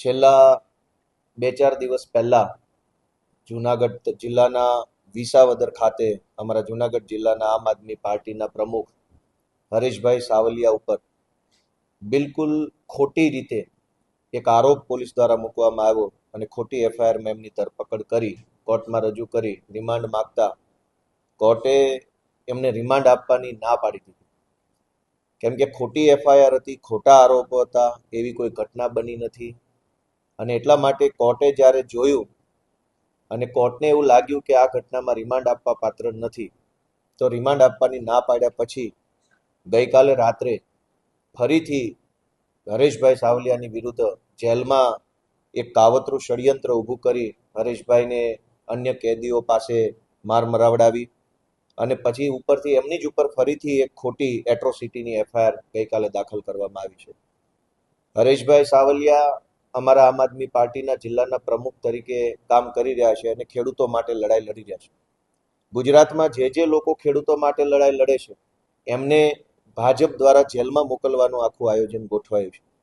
છેલ્લા બે ચાર દિવસ પહેલા જુનાગઢ જિલ્લાના વિસાવદર ખાતે અમારા જુનાગઢ જિલ્લાના આમ આદમી પાર્ટીના પ્રમુખ હરેશભાઈ સાવલિયા ઉપર બિલકુલ ખોટી રીતે એક આરોપ પોલીસ દ્વારા મૂકવામાં આવ્યો અને ખોટી એફઆઈઆર મેમની ધરપકડ કરી, કોર્ટમાં રજૂ કરી, રિમાન્ડ માગતા કોર્ટે એમને રિમાન્ડ આપવાની ના પાડી દીધી. કેમ કે ખોટી એફઆઈઆર હતી, ખોટા આરોપો હતા, એવી કોઈ ઘટના બની નથી. અને એટલા માટે કોર્ટે જ્યારે જોયું અને કોર્ટને એવું લાગ્યું કે આ ઘટનામાં રિમાન્ડ આપવા પાત્ર નથી, તો રિમાન્ડ આપવાની ના પાડ્યા પછી ગઈકાલે રાત્રે ફરીથી હરેશભાઈ સાવલિયાની વિરુદ્ધ જેલમાં એક કાવતરું ષડયંત્ર ઊભું કરી હરેશભાઈને અન્ય કેદીઓ પાસે માર મરાવડાવી અને પછી ઉપરથી એમની જ ઉપર ફરીથી એક ખોટી એટ્રોસિટીની એફઆઈઆર ગઈકાલે દાખલ કરવામાં આવી છે. હરેશભાઈ સાવલિયા અમારા આમ આદમી પાર્ટીના જિલ્લાના પ્રમુખ તરીકે કામ કરી રહ્યા છે અને ખેડૂતો માટે લડાઈ લડી રહ્યા છે. ગુજરાતમાં જે જે લોકો ખેડૂતો માટે લડાઈ લડે છે, એમને ભાજપ દ્વારા જેલમાં મોકલવાનું આખું આયોજન ગોઠવાયું છે.